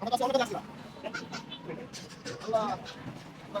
আমরা কাছে অনেক আসলাম আল্লাহ আমরা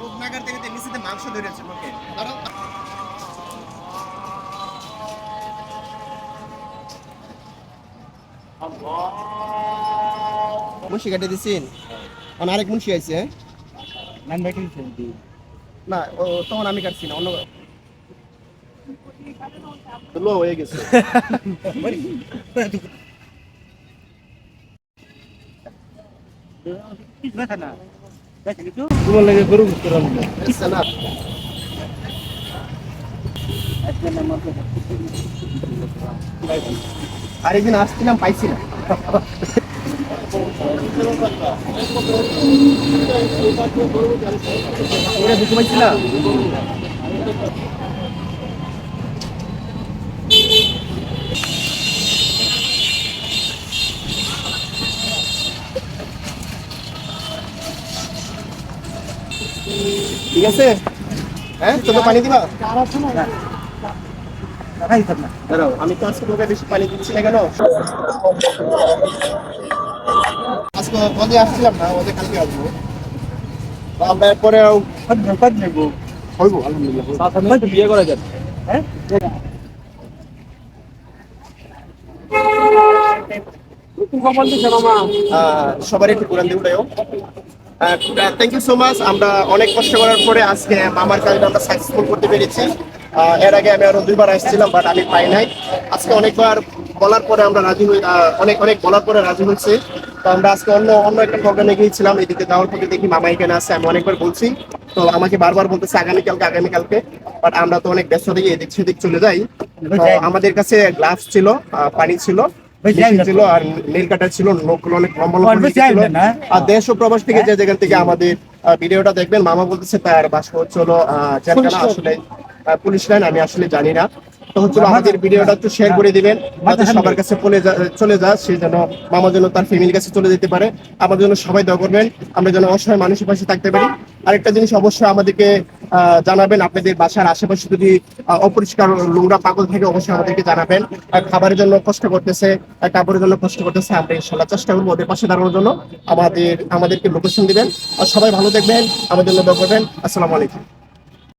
রূপনগর থেকে নিচেতে মাংস ধরেছে লোকে মুন্সি কেটে দিছেন? আর আরেক মুন্সি আইছে হ্যাঁ? না ও তখন আমি কাটছি না অন্য লো হয়ে গেছে। তোমার লাগে গরু আচ্ছা না। আরেকদিন আসছিলাম পাইছি না। ঠিক আছে? হ্যাঁ তোকে পানি দিবা? দাঁড়াও আমি তো আজকে তোকে বেশি পানি দিচ্ছি না কেন? আজকে ওদের আসছিলাম না ওদের কালকে আসব। তো আমরা এরপরে হইব আলহামদুলিল্লাহ বিয়ে করা যাবে হ্যাঁ? আহ, সবার একটু কোরআন দিয়ে উঠাইও। থ্যাংক ইউ সো মাচ আমরা অনেক কষ্ট করার পরে আজকে মামার কাজটা আমরা সাকসেসফুল করতে পেরেছি। এর আগে আমি আরও দুইবার আসছিলাম বাট আমি পাই নাই। আজকে অনেকবার বলার পরে আমরা রাজি হই অনেক অনেক বলার পরে রাজি হয়েছে। তো আমরা আজকে অন্য অন্য একটা প্রোগ্রামে গিয়েছিলাম এদিকে যাওয়ার পরে দেখি মামা এখানে আছে আমি অনেকবার বলছি। তো আমাকে বারবার বলতেছে আগামীকালকে আগামীকালকে। বাট আমরা তো অনেক ব্যস্ত থেকে এদিক সেদিক চলে যাই। আমাদের কাছে গ্লাভস ছিল পানি ছিল ছিল আর নীল কাটার ছিল লোকগুলো অনেক লম্বা লম্বা ছিল। আর দেশ ও প্রবাস থেকে যে যেখান থেকে আমাদের ভিডিওটা দেখবেন মামা বলতেছে তার বাসা হচ্ছে হলো আহ, জেলখানা আসলে পুলিশ লাইন আমি আসলে জানি না। তো হচ্ছে আমাদের ভিডিওটা একটু শেয়ার করে দিবেন যাতে সবার কাছে চলে যা চলে সে যেন মামা যেন তার ফ্যামিলির কাছে চলে যেতে পারে। আমার জন্য সবাই দোয়া করবেন আমরা যেন অসহায় মানুষের পাশে থাকতে পারি। আরেকটা জিনিস অবশ্যই আমাদেরকে জানাবেন আপনাদের বাসার আশেপাশে যদি অপরিষ্কার নোংরা পাগল থেকে অবশ্যই আমাদেরকে জানাবেন। আর খাবারের জন্য কষ্ট করতেছে কাপড়ের জন্য কষ্ট করতেছে আমরা ইনশাল্লাহ চেষ্টা করব ওদের পাশে দাঁড়ানোর জন্য। আমাদের আমাদেরকে লোকেশন দিবেন। আর সবাই ভালো দেখবেন আমাদের জন্য দোয়া করবেন। আসসালামু আলাইকুম।